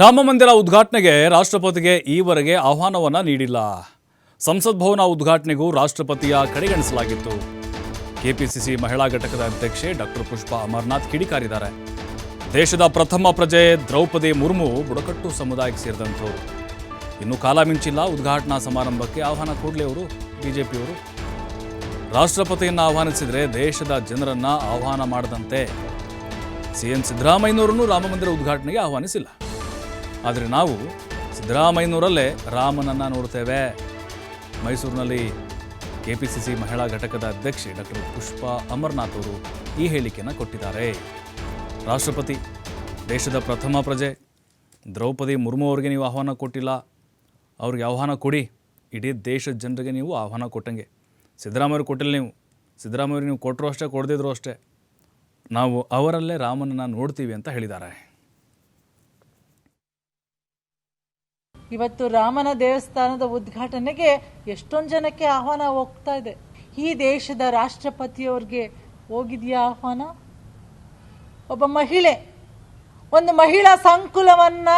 ರಾಮ ಮಂದಿರ ಉದ್ಘಾಟನೆಗೆ ರಾಷ್ಟ್ರಪತಿಗೆ ಈವರೆಗೆ ಆಹ್ವಾನವನ್ನು ನೀಡಿಲ್ಲ. ಸಂಸತ್ ಭವನ ಉದ್ಘಾಟನೆಗೂ ರಾಷ್ಟ್ರಪತಿಯ ಕಡೆಗಣಿಸಲಾಗಿತ್ತು ಕೆಪಿಸಿಸಿ ಮಹಿಳಾ ಘಟಕದ ಅಧ್ಯಕ್ಷೆ ಡಾಕ್ಟರ್ ಪುಷ್ಪ ಅಮರ್ನಾಥ್ ಕಿಡಿಕಾರಿದ್ದಾರೆ. ದೇಶದ ಪ್ರಥಮ ಪ್ರಜೆ ದ್ರೌಪದಿ ಮುರ್ಮು ಬುಡಕಟ್ಟು ಸಮುದಾಯಕ್ಕೆ ಸೇರಿದಂಥವ್ರು ಇನ್ನು ಕಾಲ ಮಿಂಚಿಲ್ಲ ಉದ್ಘಾಟನಾ ಸಮಾರಂಭಕ್ಕೆ ಆಹ್ವಾನ ಕೊಡಲಿ ಅವರು ಬಿಜೆಪಿಯವರು ರಾಷ್ಟ್ರಪತಿಯನ್ನು ಆಹ್ವಾನಿಸಿದರೆ ದೇಶದ ಜನರನ್ನು ಆಹ್ವಾನ ಮಾಡದಂತೆ. ಸಿಎಂ ಸಿದ್ದರಾಮಯ್ಯನವರನ್ನು ರಾಮಮಂದಿರ ಉದ್ಘಾಟನೆಗೆ ಆಹ್ವಾನಿಸಿಲ್ಲ. ಆದರೆ ನಾವು ಸಿದ್ದರಾಮಯ್ಯನವರಲ್ಲೇ ರಾಮನನ್ನು ನೋಡ್ತೇವೆ. ಮೈಸೂರಿನಲ್ಲಿ ಕೆ ಪಿ ಸಿ ಸಿ ಮಹಿಳಾ ಘಟಕದ ಅಧ್ಯಕ್ಷೆ ಡಾಕ್ಟರ್ ಪುಷ್ಪಾ ಅಮರ್ನಾಥ್ ಅವರು ಈ ಹೇಳಿಕೆಯನ್ನು ಕೊಟ್ಟಿದ್ದಾರೆ. ರಾಷ್ಟ್ರಪತಿ, ದೇಶದ ಪ್ರಥಮ ಪ್ರಜೆ, ದ್ರೌಪದಿ ಮುರ್ಮು ಅವರಿಗೆ ನೀವು ಆಹ್ವಾನ ಕೊಟ್ಟಿಲ್ಲ. ಅವ್ರಿಗೆ ಆಹ್ವಾನ ಕೊಡಿ. ಇಡೀ ದೇಶದ ಜನರಿಗೆ ನೀವು ಆಹ್ವಾನ ಕೊಟ್ಟಂಗೆ. ಸಿದ್ದರಾಮಯ್ಯವ್ರಿಗೆ ಕೊಟ್ಟಿಲ್ಲ ನೀವು. ಸಿದ್ದರಾಮಯ್ಯವ್ರಿಗೆ ನೀವು ಕೊಟ್ಟರು ಅಷ್ಟೇ, ಕೊಡದಿದ್ರು ಅಷ್ಟೇ. ನಾವು ಅವರಲ್ಲೇ ರಾಮನನ್ನು ನೋಡ್ತೀವಿ ಅಂತ ಹೇಳಿದ್ದಾರೆ. ಇವತ್ತು ರಾಮನ ದೇವಸ್ಥಾನದ ಉದ್ಘಾಟನೆಗೆ ಎಷ್ಟೊಂದು ಜನಕ್ಕೆ ಆಹ್ವಾನ ಹೋಗ್ತಾ ಇದೆ. ಈ ದೇಶದ ರಾಷ್ಟ್ರಪತಿಯವ್ರಿಗೆ ಹೋಗಿದೆಯಾ ಆಹ್ವಾನ? ಒಬ್ಬ ಮಹಿಳೆ, ಒಂದು ಮಹಿಳಾ ಸಂಕುಲವನ್ನ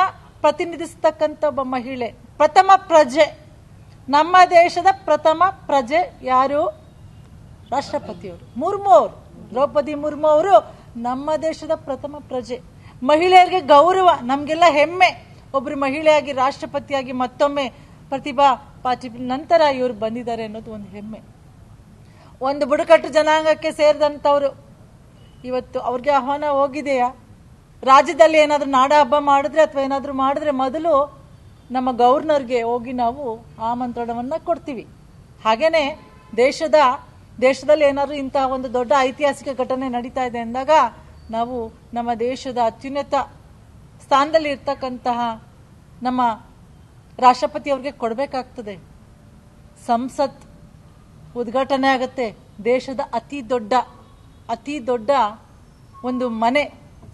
ಪ್ರತಿನಿಧಿಸ್ತಕ್ಕಂಥ ಒಬ್ಬ ಮಹಿಳೆ, ಪ್ರಥಮ ಪ್ರಜೆ. ನಮ್ಮ ದೇಶದ ಪ್ರಥಮ ಪ್ರಜೆ ಯಾರು? ರಾಷ್ಟ್ರಪತಿಯವರು. ಮುರ್ಮು ಅವರು, ದ್ರೌಪದಿ ಮುರ್ಮು ಅವರು ನಮ್ಮ ದೇಶದ ಪ್ರಥಮ ಪ್ರಜೆ. ಮಹಿಳೆಯರಿಗೆ ಗೌರವ, ನಮಗೆಲ್ಲ ಹೆಮ್ಮೆ. ಒಬ್ಬರು ಮಹಿಳೆಯಾಗಿ, ರಾಷ್ಟ್ರಪತಿಯಾಗಿ ಮತ್ತೊಮ್ಮೆ ಪ್ರತಿಭಾ ಪಾಟೀಲ್ ನಂತರ ಇವರು ಬಂದಿದ್ದಾರೆ ಅನ್ನೋದು ಒಂದು ಹೆಮ್ಮೆ. ಒಂದು ಬುಡಕಟ್ಟು ಜನಾಂಗಕ್ಕೆ ಸೇರಿದಂಥವ್ರು, ಇವತ್ತು ಅವ್ರಿಗೆ ಆಹ್ವಾನ ಹೋಗಿದೆಯಾ? ರಾಜ್ಯದಲ್ಲಿ ಏನಾದರೂ ನಾಡ ಹಬ್ಬ ಮಾಡಿದ್ರೆ ಅಥವಾ ಏನಾದರೂ ಮಾಡಿದ್ರೆ ಮೊದಲು ನಮ್ಮ ಗವರ್ನರ್ಗೆ ಹೋಗಿ ನಾವು ಆಮಂತ್ರಣವನ್ನು ಕೊಡ್ತೀವಿ. ಹಾಗೇನೇ ದೇಶದ, ದೇಶದಲ್ಲಿ ಏನಾದರೂ ಇಂತಹ ಒಂದು ದೊಡ್ಡ ಐತಿಹಾಸಿಕ ಘಟನೆ ನಡೀತಾ ಇದೆ ಅಂದಾಗ ನಾವು ನಮ್ಮ ದೇಶದ ಅತ್ಯುನ್ನತ ಸ್ಥಾನದಲ್ಲಿ ಇರ್ತಕ್ಕಂತಹ ನಮ್ಮ ರಾಷ್ಟ್ರಪತಿ ಅವ್ರಿಗೆ ಕೊಡಬೇಕಾಗ್ತದೆ. ಸಂಸತ್ ಉದ್ಘಾಟನೆ ಆಗುತ್ತೆ. ದೇಶದ ಅತಿ ದೊಡ್ಡ ಅತಿ ದೊಡ್ಡ ಒಂದು ಮನೆ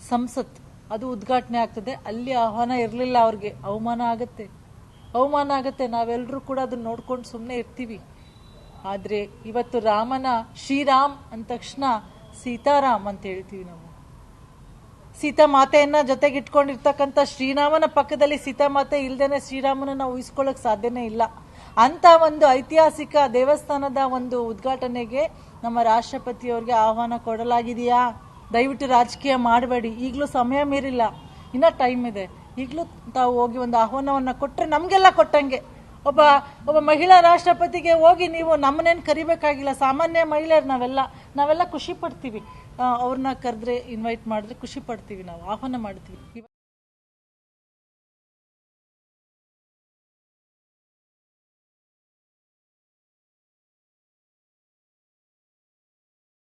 ಸಂಸತ್, ಅದು ಉದ್ಘಾಟನೆ ಆಗ್ತದೆ. ಅಲ್ಲಿ ಆಹ್ವಾನ ಇರಲಿಲ್ಲ ಅವ್ರಿಗೆ. ಅವಮಾನ ಆಗುತ್ತೆ. ಅವಮಾನ ಆಗುತ್ತೆ. ನಾವೆಲ್ಲರೂ ಕೂಡ ಅದನ್ನ ನೋಡ್ಕೊಂಡು ಸುಮ್ಮನೆ ಇರ್ತೀವಿ. ಆದರೆ ಇವತ್ತು ರಾಮನ ಶ್ರೀರಾಮ್ ಅಂದ ತಕ್ಷಣ ಸೀತಾರಾಮ್ ಅಂತ ಹೇಳ್ತೀವಿ ನಾವು. ಸೀತಾ ಮಾತೆಯನ್ನ ಜೊತೆಗೆ ಇಟ್ಕೊಂಡಿರ್ತಕ್ಕಂಥ ಶ್ರೀರಾಮನ ಪಕ್ಕದಲ್ಲಿ ಸೀತಾ ಮಾತೆ ಶ್ರೀರಾಮನ ನಾವು ಊಹಿಸ್ಕೊಳ್ಳಕ್ ಸಾಧ್ಯನೇ ಇಲ್ಲ. ಅಂತ ಒಂದು ಐತಿಹಾಸಿಕ ದೇವಸ್ಥಾನದ ಒಂದು ಉದ್ಘಾಟನೆಗೆ ನಮ್ಮ ರಾಷ್ಟ್ರಪತಿಯವ್ರಿಗೆ ಆಹ್ವಾನ ಕೊಡಲಾಗಿದೆಯಾ? ದಯವಿಟ್ಟು ರಾಜಕೀಯ ಮಾಡಬೇಡಿ. ಈಗಲೂ ಸಮಯ ಮೀರಿಲ್ಲ. ಇನ್ನ ಟೈಮ್ ಇದೆ. ಈಗಲೂ ತಾವು ಹೋಗಿ ಒಂದು ಆಹ್ವಾನವನ್ನ ಕೊಟ್ಟರೆ ನಮಗೆಲ್ಲ ಕೊಟ್ಟಂಗೆ. ಒಬ್ಬ ಒಬ್ಬ ಮಹಿಳಾ ರಾಷ್ಟ್ರಪತಿಗೆ ಹೋಗಿ ನೀವು ನಮ್ಮನ್ನೇನು ಕರಿಬೇಕಾಗಿಲ್ಲ. ಸಾಮಾನ್ಯ ಮಹಿಳೆಯರು ನಾವೆಲ್ಲ ನಾವೆಲ್ಲ ಖುಷಿ ಪಡ್ತೀವಿ. ಅವ್ರನ್ನ ಕರೆದ್ರೆ ಇನ್ವೈಟ್ ಮಾಡಿದ್ರೆ ಖುಷಿ ಪಡ್ತೀವಿ. ನಾವು ಆಹ್ವಾನ ಮಾಡ್ತೀವಿ.